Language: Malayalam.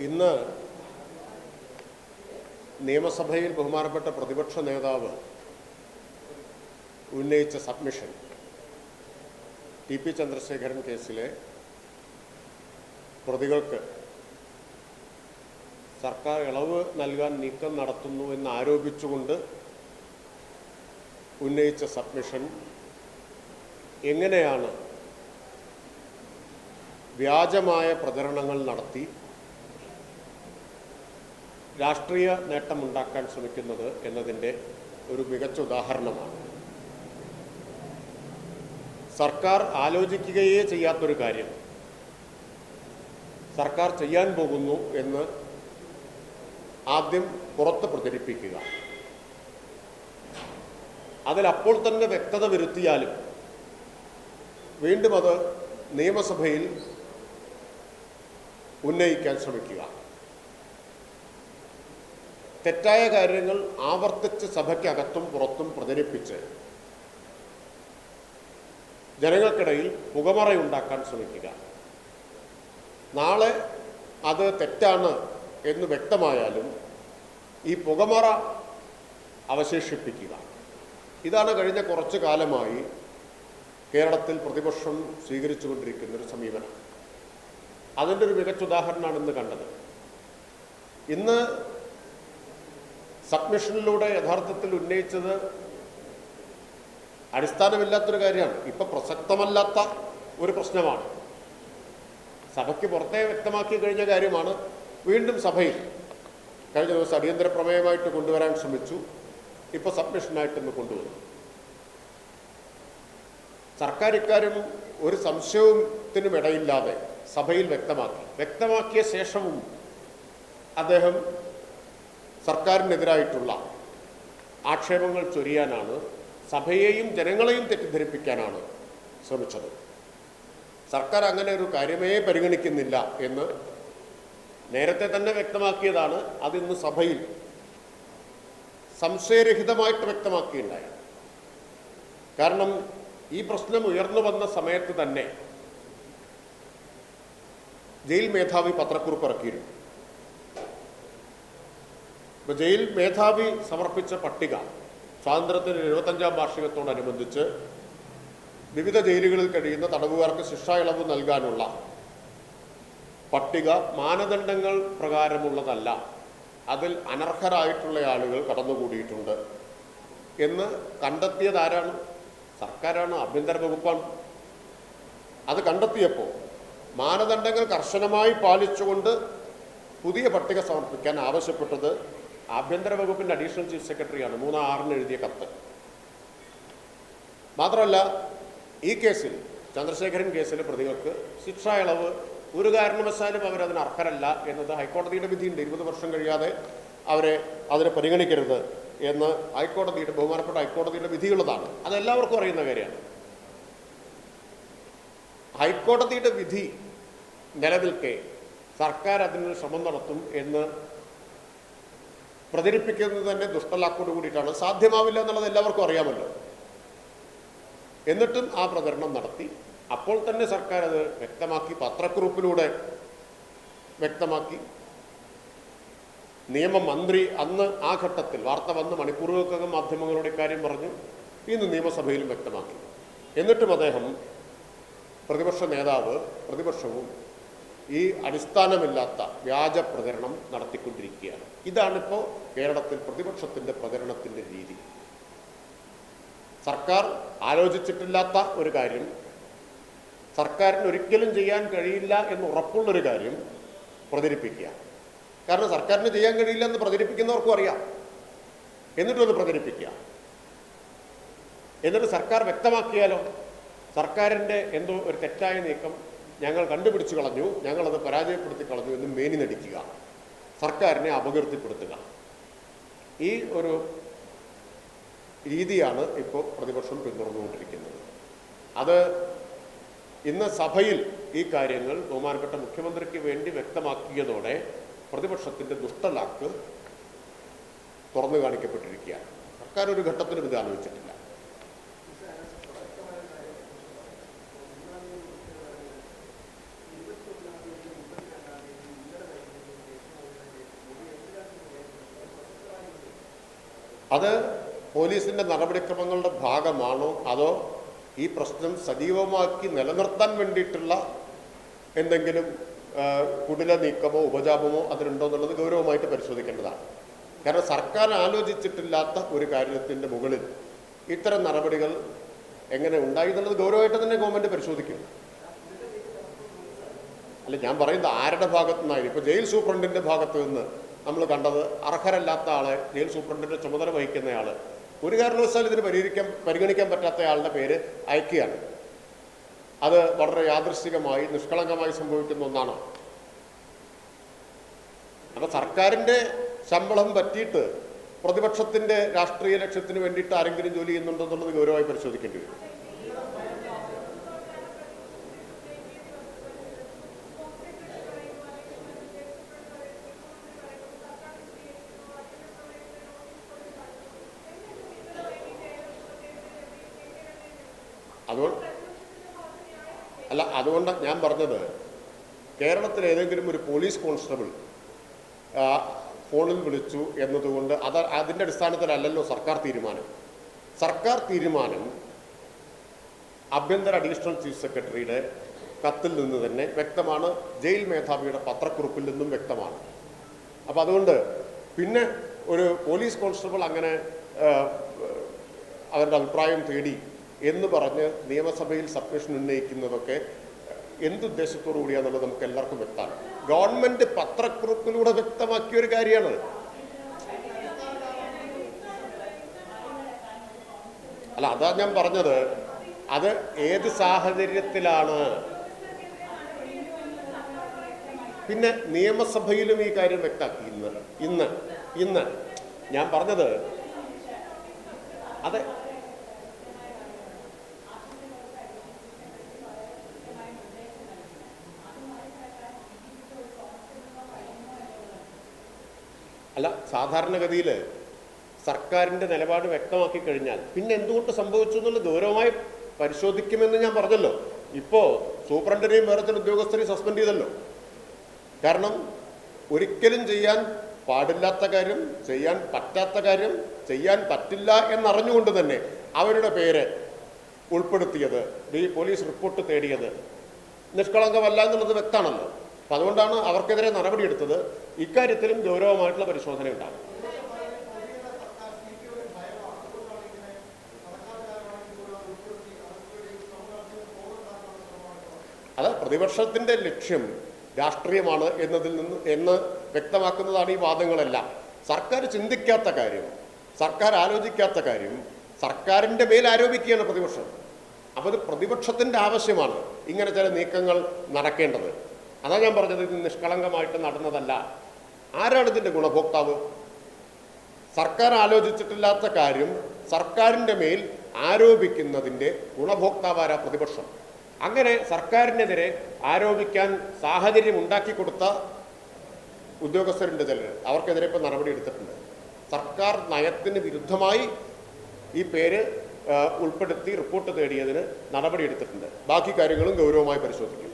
ഇന്ന് നിയമസഭയിൽ ബഹുമാനപ്പെട്ട പ്രതിപക്ഷ നേതാവ് ഉന്നയിച്ച സബ്മിഷൻ ടി പി ചന്ദ്രശേഖരൻ കേസിലെ പ്രതികൾക്ക് സർക്കാർ ഇളവ് നൽകാൻ നീക്കം നടത്തുന്നു എന്ന് ആരോപിച്ചുകൊണ്ട് ഉന്നയിച്ച സബ്മിഷൻ എങ്ങനെയാണ് വ്യാജമായ പ്രചരണങ്ങൾ നടത്തി രാഷ്ട്രീയ നേട്ടമുണ്ടാക്കാൻ ശ്രമിക്കുന്നത് എന്നതിന്റെ ഒരു മികച്ച ഉദാഹരണമാണ്. സർക്കാർ ആലോചിക്കുകയേ ചെയ്യാത്തൊരു കാര്യം. സർക്കാർ ചെയ്യാൻ പോകുന്നു എന്ന് ആദ്യം പുറത്ത് പ്രചരിപ്പിക്കുക. അതിലപ്പോൾ തന്നെ വ്യക്തത വരുത്തിയാലും വീണ്ടും അത് നിയമസഭയിൽ ഉന്നയിക്കാൻ ശ്രമിക്കുക. തെറ്റായ കാര്യങ്ങൾ ആവർത്തിച്ച് സഭയ്ക്കകത്തും പുറത്തും പ്രചരിപ്പിച്ച് ജനങ്ങൾക്കിടയിൽ പുകമറയുണ്ടാക്കാൻ ശ്രമിക്കുക. നാളെ അത് തെറ്റാണ് എന്ന് വ്യക്തമായാലും ഈ പുകമറ അവശേഷിപ്പിക്കുക. ഇതാണ് കഴിഞ്ഞ കുറച്ചു കാലമായി കേരളത്തിൽ പ്രതിപക്ഷം സ്വീകരിച്ചുകൊണ്ടിരിക്കുന്ന ഒരു സമീപനം. അതിന്റെ ഒരു മികച്ച ഉദാഹരണമാണ് ഇന്ന് കണ്ടത്. ഇന്ന് സബ്മിഷനിലൂടെ യഥാർത്ഥത്തിൽ ഉന്നയിച്ചത് അടിസ്ഥാനമില്ലാത്തൊരു കാര്യമാണ്. ഇപ്പൊ പ്രസക്തമല്ലാത്ത ഒരു പ്രശ്നമാണ്. സഭയ്ക്ക് പുറത്തെ വ്യക്തമാക്കി കഴിഞ്ഞ കാര്യമാണ് വീണ്ടും സഭയിൽ കഴിഞ്ഞ ദിവസം അടിയന്തര പ്രമേയമായിട്ട് കൊണ്ടുവരാൻ ശ്രമിച്ചു. ഇപ്പോൾ സബ്മിഷനായിട്ടൊന്ന് കൊണ്ടുവന്നു. സർക്കാർ ഇക്കാര്യം ഒരു സംശയത്തിനും ഇടയില്ലാതെ സഭയിൽ വ്യക്തമാക്കി. വ്യക്തമാക്കിയ ശേഷവും അദ്ദേഹം സർക്കാരിനെതിരായിട്ടുള്ള ആക്ഷേപങ്ങൾ ചൊരിയാനാണ് സഭയെയും ജനങ്ങളെയും തെറ്റിദ്ധരിപ്പിക്കാനാണ് ശ്രമിച്ചത്. സർക്കാർ അങ്ങനെ ഒരു കാര്യമേ പരിഗണിക്കുന്നില്ല എന്ന് നേരത്തെ തന്നെ വ്യക്തമാക്കിയതാണ്. അതിന്ന് സഭയിൽ സംശയരഹിതമായിട്ട് വ്യക്തമാക്കിയിട്ടുണ്ടായി കാരണം ഈ പ്രശ്നം ഉയർന്നു വന്ന സമയത്ത് തന്നെ ജയിൽ മേധാവി പത്രക്കുറിപ്പ് ഇറക്കിയിരുന്നു. ഇപ്പൊ ജയിൽ മേധാവി സമർപ്പിച്ച പട്ടിക സ്വാതന്ത്ര്യത്തിന് എഴുപത്തഞ്ചാം വാർഷികത്തോടനുബന്ധിച്ച് വിവിധ ജയിലുകളിൽ കഴിയുന്ന തടവുകാർക്ക് ശിക്ഷ ഇളവ് നൽകാനുള്ള പട്ടിക മാനദണ്ഡങ്ങൾ പ്രകാരമുള്ളതല്ല. അതിൽ അനർഹരായിട്ടുള്ള ആളുകൾ കടന്നുകൂടിയിട്ടുണ്ട് എന്ന് കണ്ടെത്തിയത് ആരാണ്? സർക്കാരാണ് ആഭ്യന്തര വകുപ്പാണ്. അത് കണ്ടെത്തിയപ്പോൾ മാനദണ്ഡങ്ങൾ കർശനമായി പാലിച്ചുകൊണ്ട് പുതിയ പട്ടിക സമർപ്പിക്കാൻ ആവശ്യപ്പെട്ടത് ആഭ്യന്തര വകുപ്പിന്റെ അഡീഷണൽ ചീഫ് സെക്രട്ടറിയാണ്. മൂന്ന് ആറിന് എഴുതിയ കത്ത്. മാത്രമല്ല ഈ കേസിൽ ചന്ദ്രശേഖരൻ കേസിൽ പ്രതികൾക്ക് ശിക്ഷാ ഇളവ് ഒരു കാരണവശാലും അവരതിന് അർഹരല്ല എന്നത് ഹൈക്കോടതിയുടെ വിധിയുണ്ട്. ഇരുപത് വർഷം കഴിയാതെ അവരെ അതിനെ പരിഗണിക്കരുത് എന്ന് ഹൈക്കോടതിയുടെ ബഹുമാനപ്പെട്ട ഹൈക്കോടതിയുടെ വിധിയുള്ളതാണ്. അതെല്ലാവർക്കും അറിയുന്ന കാര്യമാണ്. ഹൈക്കോടതിയുടെ വിധി നിലനിൽക്കെ സർക്കാർ അതിനൊരു ശ്രമം നടത്തും എന്ന് പ്രചരിപ്പിക്കുന്നത് തന്നെ ദുഷ്ടലാക്കോട് കൂടിയിട്ടാണ്. സാധ്യമാവില്ല എന്നുള്ളത് എല്ലാവർക്കും അറിയാമല്ലോ. എന്നിട്ടും ആ പ്രചരണം നടത്തി. അപ്പോൾ തന്നെ സർക്കാർ അത് വ്യക്തമാക്കി പത്രക്കുറിപ്പിലൂടെ വ്യക്തമാക്കി. നിയമമന്ത്രി അന്ന് ആ ഘട്ടത്തിൽ വാർത്ത വന്ന് മണിക്കൂറുകൾക്കകം മാധ്യമങ്ങളോട് കാര്യം പറഞ്ഞു. ഇന്ന് നിയമസഭയിലും വ്യക്തമാക്കി. എന്നിട്ടും അദ്ദേഹം പ്രതിപക്ഷ നേതാവ് പ്രതിപക്ഷവും ഈ അടിസ്ഥാനമില്ലാത്ത വ്യാജ പ്രചരണം നടത്തിക്കൊണ്ടിരിക്കുകയാണ്. ഇതാണിപ്പോൾ കേരളത്തിൽ പ്രതിപക്ഷത്തിന്റെ പ്രചരണത്തിന്റെ രീതി. സർക്കാർ ആലോചിച്ചിട്ടില്ലാത്ത ഒരു കാര്യം സർക്കാരിന് ഒരിക്കലും ചെയ്യാൻ കഴിയില്ല എന്ന് ഉറപ്പുള്ളൊരു കാര്യം പ്രചരിപ്പിക്കുക. കാരണം സർക്കാരിന് ചെയ്യാൻ കഴിയില്ല എന്ന് പ്രചരിപ്പിക്കുന്നവർക്കും അറിയാം. എന്നിട്ടൊന്ന് പ്രചരിപ്പിക്കുക. എന്നിട്ട് സർക്കാർ വ്യക്തമാക്കിയാലോ? സർക്കാരിന്റെ എന്തോ ഒരു തെറ്റായ നീക്കം ഞങ്ങൾ കണ്ടുപിടിച്ചു കളഞ്ഞു ഞങ്ങളത് പരാജയപ്പെടുത്തി കളഞ്ഞു എന്ന് മേനി നടിക്കുക സർക്കാരിനെ അപകീർത്തിപ്പെടുത്തുക. ഈ ഒരു രീതിയാണ് ഇപ്പോൾ പ്രതിപക്ഷം പിന്തുടർന്നുകൊണ്ടിരിക്കുന്നത്. അത് ഇന്ന് സഭയിൽ ഈ കാര്യങ്ങൾ ബഹുമാനപ്പെട്ട മുഖ്യമന്ത്രിക്ക് വേണ്ടി വ്യക്തമാക്കിയതോടെ പ്രതിപക്ഷത്തിന്റെ ദുഷ്ടലാക്ക് തുറന്നു കാണിക്കപ്പെട്ടിരിക്കുകയാണ്. സർക്കാർ ഒരു ഘട്ടത്തിലും ഇത് ആലോചിച്ചിട്ടില്ല. അത് പോലീസിന്റെ നടപടിക്രമങ്ങളുടെ ഭാഗമാണോ? അതോ ഈ പ്രശ്നം സജീവമാക്കി നിലനിർത്താൻ വേണ്ടിയിട്ടുള്ള എന്തെങ്കിലും കുടില നീക്കമോ ഉപജാപമോ അതിലുണ്ടോ എന്നുള്ളത് ഗൗരവമായിട്ട് പരിശോധിക്കേണ്ടതാണ്. കാരണം സർക്കാർ ആലോചിച്ചിട്ടില്ലാത്ത ഒരു കാര്യത്തിന്റെ മുകളിൽ ഇത്തരം നടപടികൾ എങ്ങനെ ഉണ്ടായി എന്നുള്ളത് ഗൗരവമായിട്ട് തന്നെ ഗവൺമെന്റ് പരിശോധിക്കും അല്ല ഞാൻ പറയുന്നത് ആരുടെ ഭാഗത്തു നിന്നായിരുന്നു ഇപ്പോൾ ജയിൽ സൂപ്രണ്ടിന്റെ ഭാഗത്തു നിന്ന് നമ്മൾ കണ്ടത് അർഹരല്ലാത്ത ആളെ ജയിൽ സൂപ്രണ്ടിന്റെ ചുമതല വഹിക്കുന്നയാൾ ഒരു കാരണവശാലും ഇതിന് പരിഹരിക്കാൻ പരിഗണിക്കാൻ പറ്റാത്ത ആളുടെ പേര് അയക്കുകയാണ് അത് വളരെ യാദൃശ്ചികമായി നിഷ്കളങ്കമായി സംഭവിക്കുന്ന ഒന്നാണ്. അപ്പൊ സർക്കാരിന്റെ ശമ്പളം പറ്റിയിട്ട് പ്രതിപക്ഷത്തിന്റെ രാഷ്ട്രീയ ലക്ഷ്യത്തിന് വേണ്ടിയിട്ട് ആരെങ്കിലും ജോലി ചെയ്യുന്നുണ്ടോ എന്നുള്ളത് ഗൗരവമായി പരിശോധിക്കേണ്ടി വരും. അതുകൊണ്ട് അല്ല അതുകൊണ്ട് ഞാൻ പറഞ്ഞത്. കേരളത്തിൽ ഏതെങ്കിലും ഒരു പോലീസ് കോൺസ്റ്റബിൾ ഫോണിൽ വിളിച്ചു എന്നതുകൊണ്ട് അത് അതിന്റെ അടിസ്ഥാനത്തിലല്ലല്ലോ സർക്കാർ തീരുമാനം. സർക്കാർ തീരുമാനം ആഭ്യന്തര അഡീഷണൽ ചീഫ് സെക്രട്ടറിയുടെ കത്തിൽ നിന്ന് തന്നെ വ്യക്തമാണ്. ജയിൽ മേധാവിയുടെ പത്രക്കുറിപ്പിൽ നിന്നും വ്യക്തമാണ്. അപ്പോൾ അതുകൊണ്ട് പിന്നെ ഒരു പോലീസ് കോൺസ്റ്റബിൾ അങ്ങനെ അവരുടെ അഭിപ്രായം തേടി എന്ന് പറഞ്ഞ് നിയമസഭയിൽ സബ്മിഷൻ ഉന്നയിക്കുന്നതൊക്കെ എന്തുദ്ദേശത്തോടു കൂടിയാന്നുള്ളത് നമുക്ക് എല്ലാവർക്കും വ്യക്തമാണ്. ഗവൺമെന്റ് പത്രക്കുറിപ്പിലൂടെ വ്യക്തമാക്കിയ ഒരു കാര്യമാണ്. അല്ല അതാ ഞാൻ പറഞ്ഞത്. അത് ഏത് സാഹചര്യത്തിലാണ്? പിന്നെ നിയമസഭയിലും ഈ കാര്യം വ്യക്തമാക്കി. ഇന്ന് ഇന്ന് ഇന്ന് ഞാൻ പറഞ്ഞത് അതെ അല്ല സാധാരണഗതിയിൽ സർക്കാരിന്റെ നിലപാട് വ്യക്തമാക്കി കഴിഞ്ഞാൽ പിന്നെ എന്തുകൊണ്ട് സംഭവിച്ചു എന്നുള്ളത് ഗൗരവമായി പരിശോധിക്കുമെന്ന് ഞാൻ പറഞ്ഞല്ലോ. ഇപ്പോൾ സൂപ്രണ്ടിനെയും വേറെ ചില ഉദ്യോഗസ്ഥരെയും സസ്പെൻഡ് ചെയ്തല്ലോ. കാരണം ഒരിക്കലും ചെയ്യാൻ പാടില്ലാത്ത കാര്യം ചെയ്യാൻ പറ്റാത്ത കാര്യം ചെയ്യാൻ പറ്റില്ല എന്നറിഞ്ഞുകൊണ്ട് തന്നെ അവരുടെ പേര് ഉൾപ്പെടുത്തിയത് ഈ പോലീസ് റിപ്പോർട്ട് തേടിയത് നിഷ്കളങ്കമല്ല എന്നുള്ളത് വ്യക്തമാണല്ലോ. അപ്പം അതുകൊണ്ടാണ് അവർക്കെതിരെ നടപടിയെടുത്തത് ഇക്കാര്യത്തിലും ഗൗരവമായിട്ടുള്ള പരിശോധന ഉണ്ടാകും അത് പ്രതിപക്ഷത്തിന്റെ ലക്ഷ്യം രാഷ്ട്രീയമാണ് എന്നതിൽ നിന്ന് എന്ന് വ്യക്തമാക്കുന്നതാണ് ഈ വാദങ്ങളെല്ലാം. സർക്കാർ ചിന്തിക്കാത്ത കാര്യം സർക്കാർ ആലോചിക്കാത്ത കാര്യം സർക്കാരിന്റെ മേൽ ആരോപിക്കുകയാണ് പ്രതിപക്ഷം. അപ്പോൾ അത് പ്രതിപക്ഷത്തിന്റെ ആവശ്യമാണ് ഇങ്ങനെ ചില നീക്കങ്ങൾ നടക്കേണ്ടത്. അതാ ഞാൻ പറഞ്ഞത് ഇത് നിഷ്കളങ്കമായിട്ട് നടന്നതല്ല. ആരാണ് ഇതിന്റെ ഗുണഭോക്താവ്? സർക്കാർ ആലോചിച്ചിട്ടില്ലാത്ത കാര്യം സർക്കാരിന്റെ മേൽ ആരോപിക്കുന്നതിന്റെ ഗുണഭോക്താവാര പ്രതിപക്ഷം? അങ്ങനെ സർക്കാരിനെതിരെ ആരോപിക്കാൻ സാഹചര്യം ഉണ്ടാക്കി കൊടുത്ത ഉദ്യോഗസ്ഥരുണ്ട് ചിലർ അവർക്കെതിരെ ഇപ്പോൾ നടപടി എടുത്തിട്ടുണ്ട്. സർക്കാർ നയത്തിന് വിരുദ്ധമായി ഈ പേര് ഉൾപ്പെടുത്തി റിപ്പോർട്ട് തേടിയതിന് നടപടി എടുത്തിട്ടുണ്ട്. ബാക്കി കാര്യങ്ങളും ഗൗരവമായി പരിശോധിക്കും.